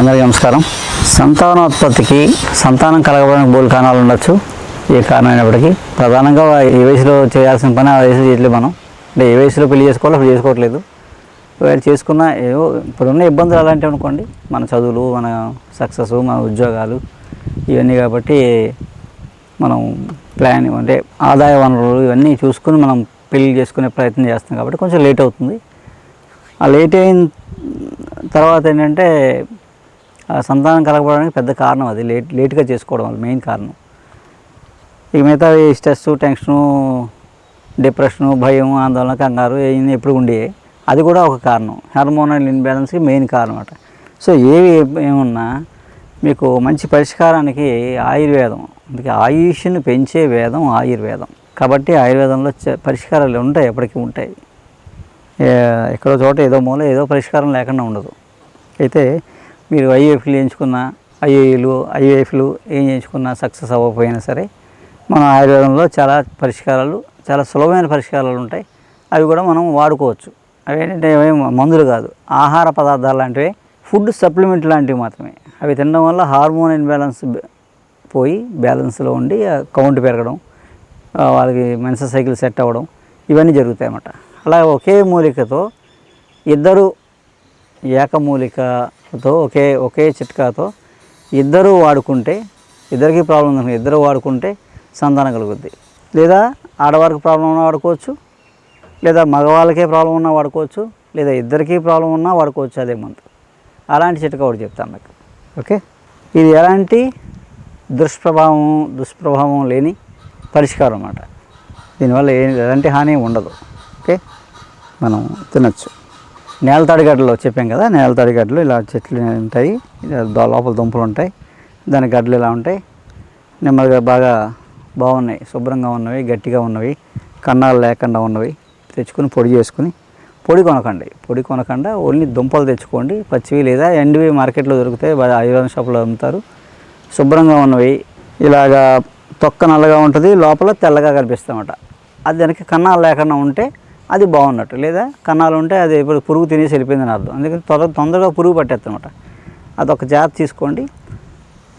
అందరికీ నమస్కారం. సంతానోత్పత్తికి సంతానం కలగడానికి బోల్ కారణాలు ఉండొచ్చు. ఏ కారణం అయినప్పటికీ ప్రధానంగా ఏ వయసులో చేయాల్సిన పని ఆ వయసులో చేయట్లేదు మనం. అంటే ఏ వయసులో పెళ్ళి చేసుకోవాలో అప్పుడు చేసుకోవట్లేదు. ఒకవేళ చేసుకున్న ఏవో ఇప్పుడున్న ఇబ్బందులు అలాంటివి అనుకోండి. మన చదువులు మన సక్సెస్ మన ఉద్యోగాలు ఇవన్నీ కాబట్టి మనం ప్లాన్ అంటే ఆదాయ వనరులు ఇవన్నీ చూసుకుని మనం పెళ్ళి చేసుకునే ప్రయత్నం చేస్తాం కాబట్టి కొంచెం లేట్ అవుతుంది. ఆ లేట్ అయిన తర్వాత ఏంటంటే సంతానం కలగబడడానికి పెద్ద కారణం అది. లేట్ లేట్గా చేసుకోవడం వల్ల మెయిన్ కారణం. ఇక మిగతా ఈ స్ట్రెస్ టెన్షను డిప్రెషను భయం ఆందోళన కంగారు ఇవన్నీ ఎప్పుడు ఉండే అది కూడా ఒక కారణం. హార్మోనల్ ఇన్బ్యాలెన్స్కి మెయిన్ కారణం అన్నమాట సో ఏవి ఏమున్నా మీకు మంచి పరిష్కారానికి ఆయుర్వేదం. అందుకే ఆయుష్ను పెంచే వేదం ఆయుర్వేదం. కాబట్టి ఆయుర్వేదంలో చ- పరిష్కారాలు ఉంటాయి ఎప్పటికీ ఉంటాయి. ఎక్కడో చోట ఏదో మూల ఏదో పరిష్కారం లేకుండా ఉండదు. అయితే మీరు ఐఏఎఫ్లు ఎంచుకున్న ఐఏఈలు ఐఏఎఫ్లు ఏం చేయించుకున్నా సక్సెస్ అవ్వకపోయినా సరే మన ఆయుర్వేదంలో చాలా పరిష్కారాలు చాలా సులభమైన పరిష్కారాలు ఉంటాయి. అవి కూడా మనం వాడుకోవచ్చు. అవి ఏంటంటే మందులు కాదు. ఆహార పదార్థాలు లాంటివి ఫుడ్ సప్లిమెంట్ లాంటివి మాత్రమే. అవి తినడం వల్ల హార్మోన్ ఇన్బ్యాలెన్స్ పోయి బ్యాలెన్స్లో ఉండి కౌంట్ పెరగడం వాళ్ళకి మెన్సస్ సైకిల్ సెట్ అవ్వడం ఇవన్నీ జరుగుతాయి అన్నమాట. అలా ఒకే మూలికతో ఇద్దరు తో ఒకే ఒకే చిట్కాతో ఇద్దరు వాడుకుంటే ఇద్దరికి ప్రాబ్లం ఉంది ఇద్దరు వాడుకుంటే సంతానం కలుగుద్ది. లేదా ఆడవారికి ప్రాబ్లం ఉన్నా వాడుకోవచ్చు లేదా మగవాళ్ళకే ప్రాబ్లం ఉన్నా వాడుకోవచ్చు లేదా ఇద్దరికీ ప్రాబ్లం ఉన్నా వాడుకోవచ్చు అదే మంత్. అలాంటి చిట్కా ఒకటి చెప్తాను మీకు. ఓకే? ఇది ఎలాంటి దుష్ప్రభావం దుష్ప్రభావం లేని పరిష్కారం అన్నమాట. దీనివల్ల ఏ ఎలాంటి హాని ఉండదు. ఓకే? మనం తినచ్చు. నేల తడిగడ్డలు చెప్పాం కదా నేల తడిగడ్డలు ఇలా చెట్లు ఉంటాయి లోపల దుంపలు ఉంటాయి దాని గడ్డలు ఇలా ఉంటాయి. నెమ్మదిగా బాగా బాగున్నాయి శుభ్రంగా ఉన్నవి గట్టిగా ఉన్నవి కన్నాలు లేకుండా ఉన్నవి తెచ్చుకొని పొడి చేసుకుని పొడి కొనకండి. పొడి కొనకుండా ఓన్లీ దుంపలు తెచ్చుకోండి. పచ్చివి లేదా ఎండివి మార్కెట్లో దొరుకుతాయి బాగా ఐరన్ షాప్లో అమ్ముతారు. శుభ్రంగా ఉన్నవి ఇలాగా తొక్క నల్లగా ఉంటుంది లోపల తెల్లగా కనిపిస్తామట అది దానికి కన్నాలు లేకుండా ఉంటే అది బాగున్నట్టు. లేదా కన్నాలు ఉంటే అది ఇప్పుడు పురుగు తినేసి వెళ్ళిపోయిందని అర్థం. అందుకని త్వర తొందరగా పురుగు పట్టేస్తామట అదొక జాగ్రత్త తీసుకోండి.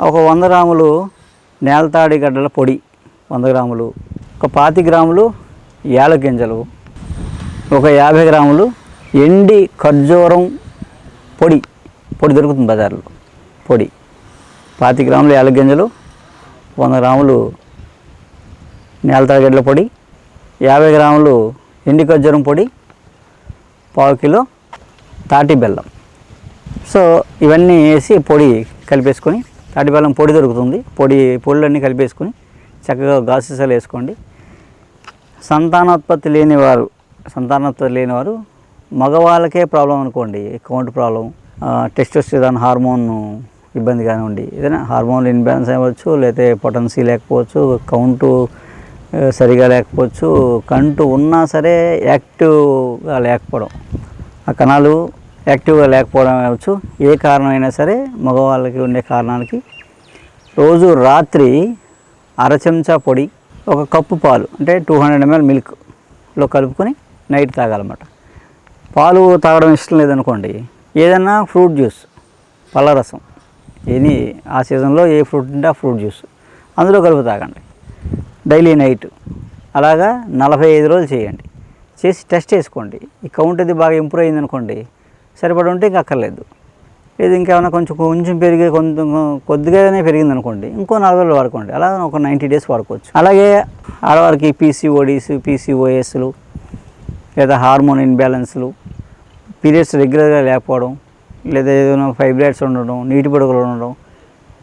ఒక వంద గ్రాములు నేలతాడి గడ్డల పొడి వంద గ్రాములు. ఒక పాతి గ్రాములు యాల గింజలు. ఒక యాభై గ్రాములు ఎండి ఖర్జూరం పొడి పొడి దొరుకుతుంది బజార్లో. పొడి. పాతి గ్రాములు యాల గింజలు వంద గ్రాములు నేలతాడి గడ్డల పొడి యాభై గ్రాములు ఎండి ఖర్జూరం పొడి పావు కిలో తాటి బెల్లం. సో ఇవన్నీ వేసి పొడి కలిపేసుకొని తాటి బెల్లం పొడి దొరుకుతుంది. పొడి పొడులన్నీ కలిపేసుకొని చక్కగా గాసెసాలు వేసుకోండి. సంతానోత్పత్తి లేనివారు సంతానోత్పత్తి లేనివారు మగవాళ్ళకే ప్రాబ్లం అనుకోండి. కౌంట్ ప్రాబ్లం టెస్టోస్టిరాన్ హార్మోన్ ఇబ్బంది కానివ్వండి. ఏదైనా హార్మోన్ ఇన్బ్యాలెన్స్ అవ్వచ్చు లేకపోతే పొటెన్సీ లేకపోవచ్చు కౌంటు సరిగా లేకపోవచ్చు కంటు ఉన్నా సరే యాక్టివ్గా లేకపోవడం. ఆ కణాలు యాక్టివ్గా లేకపోవడం అవ్వచ్చు. ఏ కారణమైనా సరే మగవాళ్ళకి ఉండే కారణాలకి. రోజు రాత్రి అర చెంచా పొడి ఒక కప్పు పాలు అంటే టూ హండ్రెడ్ ఎంఎల్ మిల్క్లో కలుపుకొని నైట్ తాగాలన్నమాట. పాలు తాగడం ఇష్టం లేదనుకోండి ఏదైనా ఫ్రూట్ జ్యూస్ పళ్ళరసం ఎనీ ఆ సీజన్లో ఏ ఫ్రూట్ ఉంటే ఆ ఫ్రూట్ జ్యూస్ అందులో కలుపు తాగండి. Daily night. అలాగా నలభై ఐదు రోజులు చేయండి. చేసి టెస్ట్ చేసుకోండి. ఈ కౌంట్ అది బాగా ఇంప్రూవ్ అయింది అనుకోండి సరిపడి ఉంటే ఇంకా అక్కర్లేదు. లేదు ఇంకేమైనా కొంచెం కొంచెం పెరిగి కొంచెం కొద్దిగానే పెరిగింది అనుకోండి ఇంకో నాలుగు రోజులు వాడుకోండి. అలా ఒక నైంటీ డేస్ వాడుకోవచ్చు. అలాగే ఆడవారికి పీసీఓడీస్ పీసీఓఎస్లు లేదా హార్మోన్ ఇన్బ్యాలెన్స్లు పీరియడ్స్ రెగ్యులర్గా లేకపోవడం లేదా ఏదైనా ఫైబ్రాయిడ్స్ ఉండడం నీటి పడుకలు ఉండడం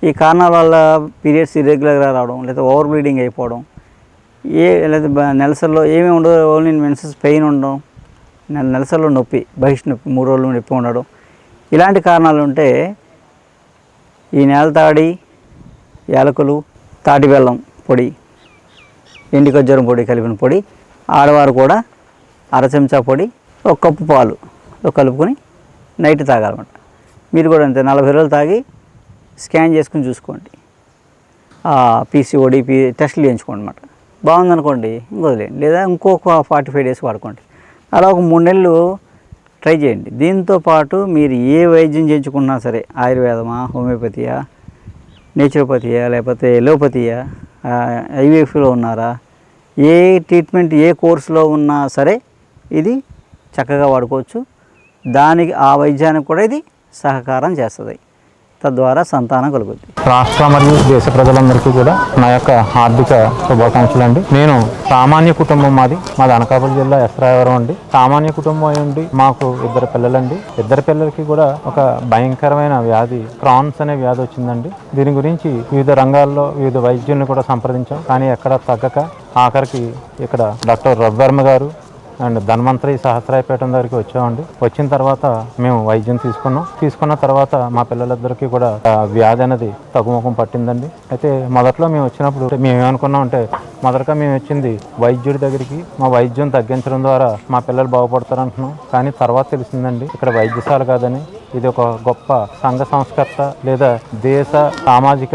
ఈ కారణాల వల్ల పీరియడ్స్ ఇర్రెగ్యులర్గా రావడం లేదా ఓవర్ బ్లీడింగ్ అయిపోవడం ఏ లేదా నెలసల్లో ఏమీ ఉండదు. ఓన్లీ మెన్సెస్ పెయిన్ ఉండడం నెల నెలసల్లో నొప్పి బహిష్ నొప్పి మూడు రోజులు నొప్పి ఉండడం. ఇలాంటి కారణాలు ఉంటే ఈ నేలతాడి యాలకులు తాటి బెల్లం పొడి ఎండి ఖర్జూరం పొడి కలిపిన పొడి ఆడవారు కూడా అర చెంచా పొడి ఒక కప్పు పాలు కలుపుకొని నైట్ తాగాలన్నమాట. మీరు కూడా అంతే నలభై రోజులు తాగి స్కాన్ చేసుకుని చూసుకోండి. పీసీఓడి పీ టెస్టులు చేయించుకోండి అనమాట బాగుందనుకోండి ఇంకొదిలేండి లేదా ఇంకొక ఫార్టీ ఫైవ్ డేస్ వాడుకోండి. అలా ఒక మూడు నెలలు ట్రై చేయండి. దీంతో పాటు మీరు ఏ వైద్యం చేయించుకున్నా సరే ఆయుర్వేదమా హోమియోపతియా నేచురోపతియా లేకపోతే ఎలోపతియా ఐవీఎఫ్లో ఉన్నారా ఏ ట్రీట్మెంట్ ఏ కోర్సులో ఉన్నా సరే ఇది చక్కగా వాడుకోవచ్చు. దానికి ఆ వైద్యానికి కూడా ఇది సహకారం చేస్తుంది. తద్వారా సంతానం కలుగుద్ది. రాష్ట్ర మరియు దేశ ప్రజలందరికీ కూడా నా యొక్క హార్దిక శుభాకాంక్షలు అండి. నేను సామాన్య కుటుంబం మాది. మాది అనకాపల్లి జిల్లా ఎస్రాయవరం అండి. సామాన్య కుటుంబం అయ్యండి ఉండి మాకు ఇద్దరు పిల్లలండి. ఇద్దరు పిల్లలకి కూడా ఒక భయంకరమైన వ్యాధి క్రాన్స్ అనే వ్యాధి వచ్చిందండి. దీని గురించి వివిధ రంగాల్లో వివిధ వైద్యుల్ని కూడా సంప్రదించాం. కానీ ఎక్కడ తగ్గక ఆఖరికి ఇక్కడ డాక్టర్ రవివర్మ గారు అండ్ ధన్వంతరి సహస్రాయపేట దగ్గరికి వచ్చామండి. వచ్చిన తర్వాత మేము వైద్యం తీసుకున్నాం. తీసుకున్న తర్వాత మా పిల్లలిద్దరికీ కూడా వ్యాధి అనేది తగ్గుముఖం పట్టిందండి. అయితే మొదట్లో మేము వచ్చినప్పుడు మేము ఏమనుకున్నాం అంటే మొదటగా మేము వచ్చింది వైద్యుడి దగ్గరికి మా వైద్యం తగ్గించడం ద్వారా మా పిల్లలు బాగుపడతారు అంటున్నాం కానీ తర్వాత తెలిసిందండి ఇక్కడ వైద్యశాల కాదని ఇది ఒక గొప్ప సంఘ సంస్కర్త లేదా దేశ సామాజిక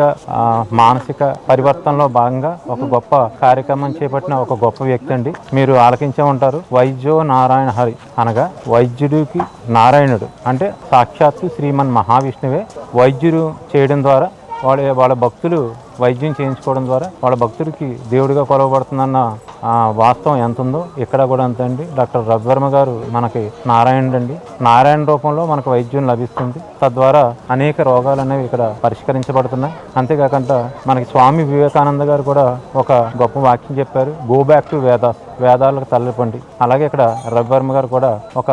మానసిక పరివర్తనలో భాగంగా ఒక గొప్ప కార్యక్రమం చేపట్టిన ఒక గొప్ప వ్యక్తి అండి. మీరు ఆలకించే ఉంటారు వైద్యో నారాయణ హరి అనగా వైద్యుడికి నారాయణుడు. అంటే సాక్షాత్తు శ్రీమన్ మహావిష్ణువే వైద్యుడు చేయడం ద్వారా వాళ్ళ వాళ్ళ భక్తులు వైద్యం చేయించుకోవడం ద్వారా వాళ్ళ భక్తుడికి దేవుడిగా కొలవబడుతుందన్న ఆ, వాస్తవం ఎంత ఉందో ఇక్కడ కూడా అంతే అండి డాక్టర్ రవివర్మ గారు మనకి నారాయణుడు అండి నారాయణ రూపంలో మనకు వైద్యం లభిస్తుంది. తద్వారా అనేక రోగాలు అనేవి ఇక్కడ పరిష్కరించబడుతున్నాయి. అంతేకాకుండా మనకి స్వామి వివేకానంద గారు కూడా ఒక గొప్ప వాక్యం చెప్పారు. గో బ్యాక్ టు వేదాస్ వేదాలకు తల్లపండి అలాగే ఇక్కడ రవివర్మ గారు కూడా ఒక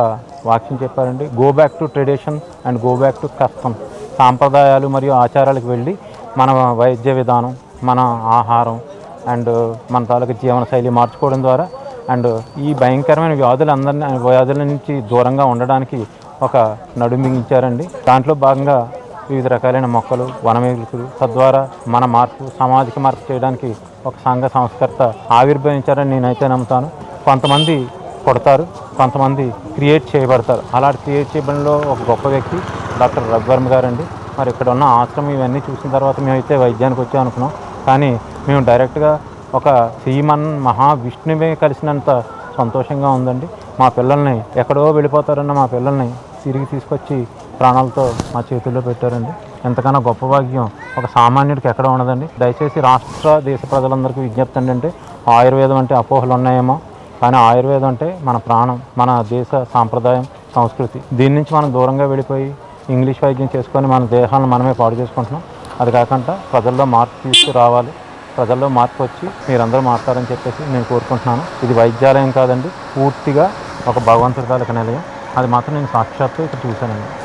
వాక్యం చెప్పారండి. Go back to tradition and go back to customs సాంప్రదాయాలు మరియు ఆచారాలకు వెళ్ళి మన వైద్య విధానం మన ఆహారం అండ్ మన తాలూకు జీవన శైలి మార్చుకోవడం ద్వారా అండ్ ఈ భయంకరమైన వ్యాధులు అందరినీ వ్యాధుల నుంచి దూరంగా ఉండడానికి ఒక నడుమించారండి దాంట్లో భాగంగా వివిధ రకాలైన మొక్కలు వనమేగులు తద్వారా మన మార్పు సామాజిక మార్పు చేయడానికి ఒక సంఘ సంస్కర్త ఆవిర్భవించారని నేనైతే నమ్ముతాను. కొంతమంది కొడతారు కొంతమంది క్రియేట్ చేయబడతారు. అలా క్రియేట్ చేయడంలో ఒక గొప్ప వ్యక్తి డాక్టర్ రఘువర్మ గారు అండి మరి ఇక్కడ ఉన్న ఆశ్రమం ఇవన్నీ చూసిన తర్వాత మేమైతే వైద్యానికి వచ్చాం అనుకున్నాం. కానీ మేము డైరెక్ట్గా ఒక శ్రీమన్ మహావిష్ణువే కలిసినంత సంతోషంగా ఉందండి. మా పిల్లల్ని ఎక్కడో వెళ్ళిపోతారన్న మా పిల్లల్ని తిరిగి తీసుకొచ్చి ప్రాణాలతో మా చేతుల్లో పెట్టారండి. ఎంతకన్నా గొప్ప భాగ్యం ఒక సామాన్యుడికి ఎక్కడ ఉండదండి. దయచేసి రాష్ట్ర దేశ ప్రజలందరికీ విజ్ఞప్తి ఏంటంటే ఆయుర్వేదం అంటే అపోహలు ఉన్నాయేమో కానీ ఆయుర్వేదం అంటే మన ప్రాణం మన దేశ సాంప్రదాయం సంస్కృతి. దీని నుంచి మనం దూరంగా వెళ్ళిపోయి ఇంగ్లీష్ వైద్యం చేసుకొని మన దేహాలను మనమే పాడు చేసుకుంటున్నాం. అది కాకుండా ప్రజల్లో మార్పు తీసుకురావాలి. ప్రజల్లో మార్పు వచ్చి మీరందరూ మారుతారని చెప్పేసి నేను కోరుకుంటున్నాను. ఇది వైద్యాలయం కాదండి పూర్తిగా ఒక భగవంతుడి తాలూకు నిలయం. అది మాత్రం నేను సాక్షాత్తు ఇక్కడ చూశానండి.